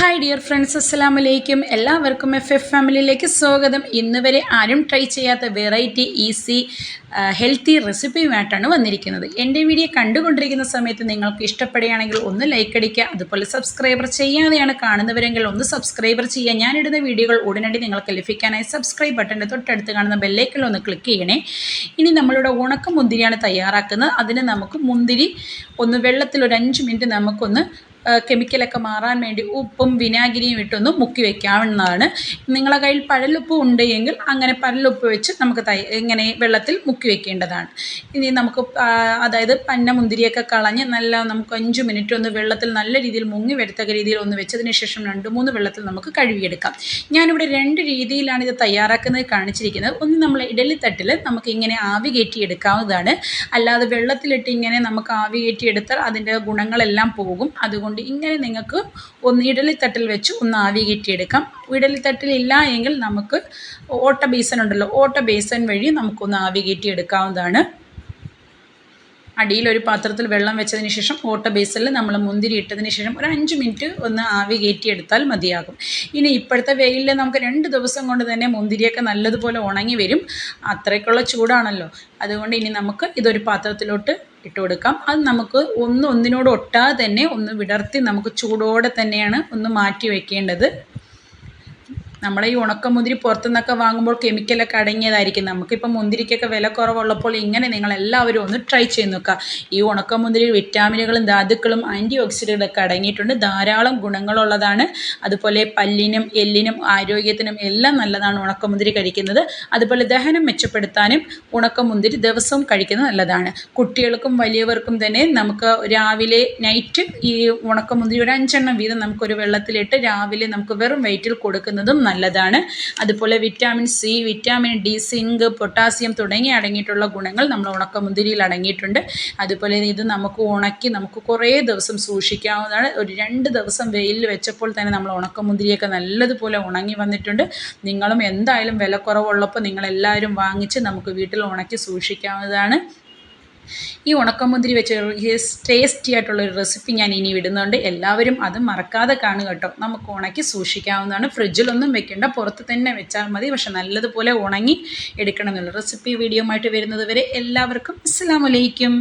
Hi dear friends അസ്സാം വലൈക്കും എല്ലാവർക്കും എഫ് എഫ് ഫാമിലിയിലേക്ക് സ്വാഗതം. ഇന്ന് വരെ ആരും ട്രൈ ചെയ്യാത്ത വെറൈറ്റി ഈസി ഹെൽത്തി റെസിപ്പിയുമായിട്ടാണ് വന്നിരിക്കുന്നത്. എന്റെ വീഡിയോ കണ്ടുകൊണ്ടിരിക്കുന്ന സമയത്ത് നിങ്ങൾക്ക് ഇഷ്ടപ്പെടുകയാണെങ്കിൽ ഒന്ന് ലൈക്ക് അടിക്കുക അതുപോലെ സബ്സ്ക്രൈബർ ചെയ്യാതെയാണ് കാണുന്നവരെങ്കിൽ ഒന്ന് സബ്സ്ക്രൈബർ ചെയ്യുക. ഞാനിടുന്ന വീഡിയോകൾ ഉടനടി നിങ്ങൾക്ക് ലഭിക്കാനായി സബ്സ്ക്രൈബ് ബട്ടന്റെ തൊട്ടടുത്ത് കാണുന്ന ബെല്ലൈക്കൽ ഒന്ന് ക്ലിക്ക് ചെയ്യണേ. ഇനി നമ്മളിവിടെ ഉണക്ക മുന്തിരിയാണ് തയ്യാറാക്കുന്നത്. അതിന് നമുക്ക് മുന്തിരി ഒന്ന് വെള്ളത്തിൽ ഒരു അഞ്ച് മിനിറ്റ് നമുക്കൊന്ന് കെമിക്കലൊക്കെ മാറാൻ വേണ്ടി ഉപ്പും വിനാഗിരിയും ഇട്ടൊന്ന് മുക്കി വെക്കാവുന്നതാണ്. നിങ്ങളെ കയ്യിൽ പഴലുപ്പ് ഉണ്ട് എങ്കിൽ അങ്ങനെ പഴലുപ്പ് വെച്ച് നമുക്ക് തൈ ഇങ്ങനെ വെള്ളത്തിൽ മുക്കി വെക്കേണ്ടതാണ്. ഇനി നമുക്ക് അതായത് പന്ന മുന്തിരിയൊക്കെ കളഞ്ഞ് നല്ല നമുക്ക് അഞ്ച് മിനിറ്റ് ഒന്ന് വെള്ളത്തിൽ നല്ല രീതിയിൽ മുങ്ങി വരത്തക്ക രീതിയിൽ ഒന്ന് വെച്ചതിന് ശേഷം രണ്ട് മൂന്ന് വെള്ളത്തിൽ നമുക്ക് കഴുകിയെടുക്കാം. ഞാനിവിടെ രണ്ട് രീതിയിലാണ് ഇത് തയ്യാറാക്കുന്നത് കാണിച്ചിരിക്കുന്നത്. ഒന്ന് നമ്മൾ ഇഡലിത്തട്ടിൽ നമുക്ക് ഇങ്ങനെ ആവി കയറ്റി എടുക്കാവുന്നതാണ് അല്ലാതെ വെള്ളത്തിലിട്ട് ഇങ്ങനെ നമുക്ക് ആവി കയറ്റി എടുത്താൽ അതിന്റെ ഗുണങ്ങളെല്ലാം പോകും. അതുകൊണ്ട് കൊണ്ട് ഇങ്ങനെ നിങ്ങൾക്ക് ഒന്ന് ഇഡലിത്തട്ടിൽ വെച്ച് ഒന്ന് ആവി കിട്ടിയെടുക്കാം ഇഡലിത്തട്ടിൽ ഇല്ല എങ്കിൽ നമുക്ക് ഓട്ട ബേസൻ ഉണ്ടല്ലോ ഓട്ട ബേസൻ വഴി നമുക്കൊന്ന് ആവി കിട്ടിയെടുക്കാവുന്നതാണ് അടിയിൽ ഒരു പാത്രത്തിൽ വെള്ളം വെച്ചതിന് ശേഷം ഓട്ട ബേസിൽ നമ്മൾ മുന്തിരി ഇട്ടതിന് ശേഷം ഒരു അഞ്ച് മിനിറ്റ് ഒന്ന് ആവി കയറ്റിയെടുത്താൽ മതിയാകും. ഇനി ഇപ്പോഴത്തെ വെയിലിൽ നമുക്ക് രണ്ട് ദിവസം കൊണ്ട് തന്നെ മുന്തിരിയൊക്കെ നല്ലതുപോലെ ഉണങ്ങി വരും. അത്രയ്ക്കുള്ള ചൂടാണല്ലോ. അതുകൊണ്ട് ഇനി നമുക്ക് ഇതൊരു പാത്രത്തിലോട്ട് ഇട്ട് കൊടുക്കാം. അത് നമുക്ക് ഒന്ന് ഒന്നിനോട് ഒട്ടാതെ തന്നെ ഒന്ന് വിടർത്തി നമുക്ക് ചൂടോടെ തന്നെയാണ് ഒന്ന് മാറ്റി വെക്കേണ്ടത്. നമ്മൾ ഈ ഉണക്കമുന്തിരി പുറത്തുനിന്നൊക്കെ വാങ്ങുമ്പോൾ കെമിക്കലൊക്കെ അടങ്ങിയതായിരിക്കും. നമുക്കിപ്പോൾ മുന്തിരിക്കൊക്കെ വില കുറവുള്ളപ്പോൾ ഇങ്ങനെ നിങ്ങൾ എല്ലാവരും ഒന്ന് ട്രൈ ചെയ്ത് നോക്കുക. ഈ ഉണക്കമുന്തിരി വിറ്റാമിനുകളും ധാതുക്കളും ആന്റി ഓക്സിഡന്റൊക്കെ അടങ്ങിയിട്ടുണ്ട്. ധാരാളം ഗുണങ്ങളുള്ളതാണ്. അതുപോലെ പല്ലിനും എല്ലിനും ആരോഗ്യത്തിനും എല്ലാം നല്ലതാണ് ഉണക്കമുന്തിരി കഴിക്കുന്നത്. അതുപോലെ ദഹനം മെച്ചപ്പെടുത്താനും ഉണക്കമുന്തിരി ദിവസവും കഴിക്കുന്നത് നല്ലതാണ്. കുട്ടികൾക്കും വലിയവർക്കും തന്നെ നമുക്ക് രാവിലെ നൈറ്റ് ഈ ഉണക്കമുന്തിരി ഒരു അഞ്ചെണ്ണം വീതം നമുക്കൊരു വെള്ളത്തിലിട്ട് രാവിലെ നമുക്ക് വെറും വയറ്റിൽ കൊടുക്കുന്നതും നല്ലതാണ്. അതുപോലെ vitamin C vitamin D zinc potassium തുടങ്ങി അടങ്ങിയിട്ടുള്ള ഗുണങ്ങൾ നമ്മൾ ഉണക്കമുന്തിരിയിൽ അടങ്ങിയിട്ടുണ്ട്. അതുപോലെ ഇത് നമുക്ക് ഉണക്കി നമുക്ക് കുറേ ദിവസം സൂക്ഷിക്കാവുന്നതാണ്. ഒരു രണ്ട് ദിവസം വെയിലിൽ വെച്ചപ്പോൾ തന്നെ നമ്മൾ ഉണക്കമുന്തിരിയൊക്കെ നല്ലതുപോലെ ഉണങ്ങി വന്നിട്ടുണ്ട്. നിങ്ങളും എന്തായാലും വില കുറവുള്ളപ്പോൾ നിങ്ങളെല്ലാവരും വാങ്ങിച്ച് നമുക്ക് വീട്ടിൽ ഉണക്കി സൂക്ഷിക്കാവുന്നതാണ്. ഈ ഉണക്കമുന്തിരി വെച്ച് ടേസ്റ്റി ആയിട്ടുള്ള ഒരു റെസിപ്പി ഞാൻ ഇനി വിടുന്നുണ്ട് എല്ലാവരും അത് മറക്കാതെ കാണുക കേട്ടോ. നമുക്ക് ഉണക്കി സൂക്ഷിക്കാവുന്നതാണ്. ഫ്രിഡ്ജിലൊന്നും വെക്കേണ്ട. പുറത്ത് തന്നെ വെച്ചാൽ മതി. പക്ഷെ നല്ലതുപോലെ ഉണങ്ങി എടുക്കണമെന്നുള്ള റെസിപ്പി വീഡിയോ ആയിട്ട് വരുന്നത് വരെ എല്ലാവർക്കും അസ്സാം വലൈക്കും